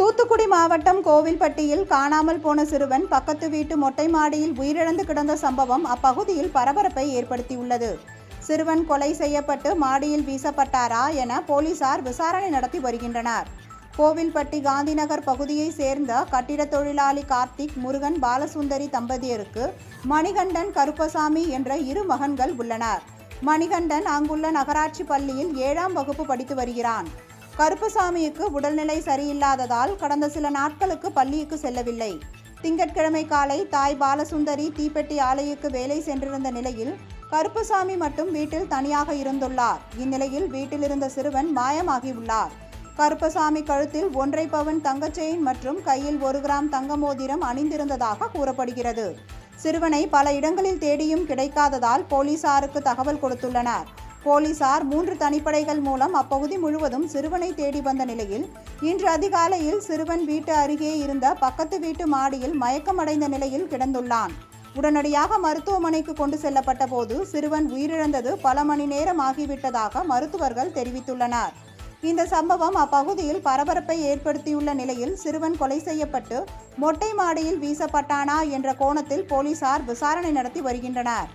தூத்துக்குடி மாவட்டம் கோவில்பட்டியில் காணாமல் போன சிறுவன் பக்கத்து வீட்டு மொட்டை மாடியில் உயிரிழந்து கிடந்த சம்பவம் அப்பகுதியில் பரபரப்பை ஏற்படுத்தியுள்ளது. சிறுவன் கொலை செய்யப்பட்டு மாடியில் வீசப்பட்டாரா என போலீசார் விசாரணை நடத்தி வருகின்றனர். கோவில்பட்டி காந்திநகர் பகுதியைச் சேர்ந்த கட்டிடத் தொழிலாளி கார்த்திக் முருகன் பாலசுந்தரி தம்பதியருக்கு மணிகண்டன் கருப்பசாமி என்ற இரு மகன்கள் உள்ளனர். மணிகண்டன் அங்குள்ள நகராட்சி பள்ளியில் ஏழாம் வகுப்பு படித்து வருகிறான். கருப்பசாமிக்கு உடல்நிலை சரியில்லாததால் கடந்த சில நாட்களுக்கு பள்ளிக்கு செல்லவில்லை. திங்கட்கிழமை காலை தாய் பாலசுந்தரி தீப்பெட்டி ஆலைக்கு வேலை சென்றிருந்த நிலையில் கருப்பசாமி மட்டும் வீட்டில் தனியாக இருந்துள்ளார். இந்நிலையில் வீட்டில் இருந்த சிறுவன் மாயமாகியுள்ளார். கருப்பசாமி கழுத்தில் ஒன்றை பவன் தங்கச்செயின் மற்றும் கையில் ஒரு கிராம் தங்க மோதிரம் அணிந்திருந்ததாக கூறப்படுகிறது. சிறுவனை பல இடங்களில் தேடியும் கிடைக்காததால் போலீசாருக்கு தகவல் கொடுத்துள்ளனர். போலீசார் மூன்று தனிப்படைகள் மூலம் அப்பகுதி முழுவதும் சிறுவனை தேடி வந்த நிலையில் இன்று அதிகாலையில் சிறுவன் வீட்டு அருகே இருந்த பக்கத்து வீட்டு மாடியில் மயக்கமடைந்த நிலையில் கிடந்துள்ளான். உடனடியாக மருத்துவமனைக்கு கொண்டு செல்லப்பட்ட போது சிறுவன் உயிரிழந்தது பல மணி நேரம் ஆகிவிட்டதாக மருத்துவர்கள் தெரிவித்துள்ளனர். இந்த சம்பவம் அப்பகுதியில் பரபரப்பை ஏற்படுத்தியுள்ள நிலையில் சிறுவன் கொலை செய்யப்பட்டு மொட்டை மாடியில் வீசப்பட்டானா என்ற கோணத்தில் போலீசார் விசாரணை நடத்தி வருகின்றனர்.